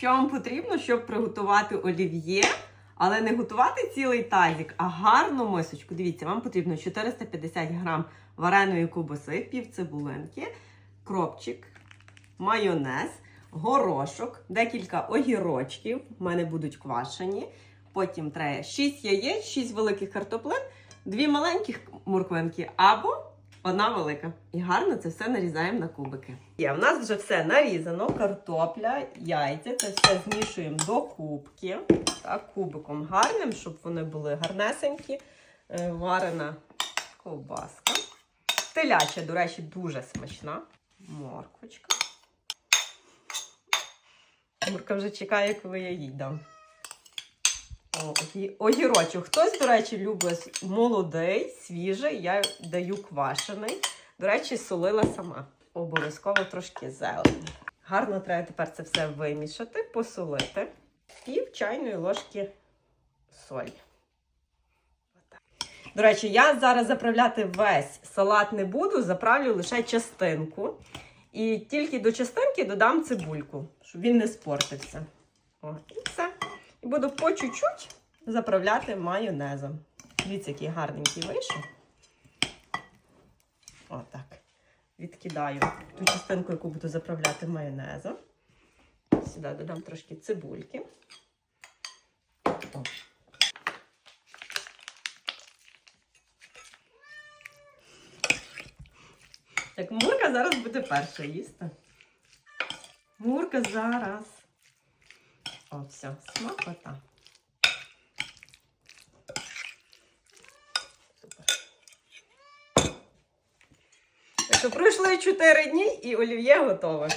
що вам потрібно, щоб приготувати олів'є, але не готувати цілий тазик, а гарну мисочку. Дивіться, вам потрібно 450 грам вареної ковбаси, пів цибулинки, кропчик, майонез, горошок, декілька огірочків. У мене будуть квашені. Потім треба 6 яєць, 6 великих картоплин, 2 маленьких морквинки або одна велика. І гарно це все нарізаємо на кубики. Є, в нас вже все нарізано, картопля, яйця. Це все змішуємо до кубки. Так, кубиком гарним, щоб вони були гарнесенькі. Е, Варена ковбаска. Теляча, до речі, дуже смачна. Морквочка. Мурка вже чекає, коли я їй дам. Огірочок. Хтось, до речі, любить молодий, свіжий, я даю квашений. До речі, солила сама. Обов'язково трошки зелені. Гарно треба тепер це все вимішати, посолити. Пів чайної ложки солі. До речі, я зараз заправляти весь салат не буду, заправлю лише частинку. І тільки до частинки додам цибульку, щоб він не спортився. О, і все. І буду по чуть-чуть заправляти майонезом. Дивіться, який гарненький вийшов. Отак. Відкидаю ту частинку, яку буду заправляти майонезом. Сюди додам трошки цибульки. О. Так, Мурка зараз буде перша їсти. Мурка зараз. О, все, смакота. Так пройшли 4 дні і олів'є готове.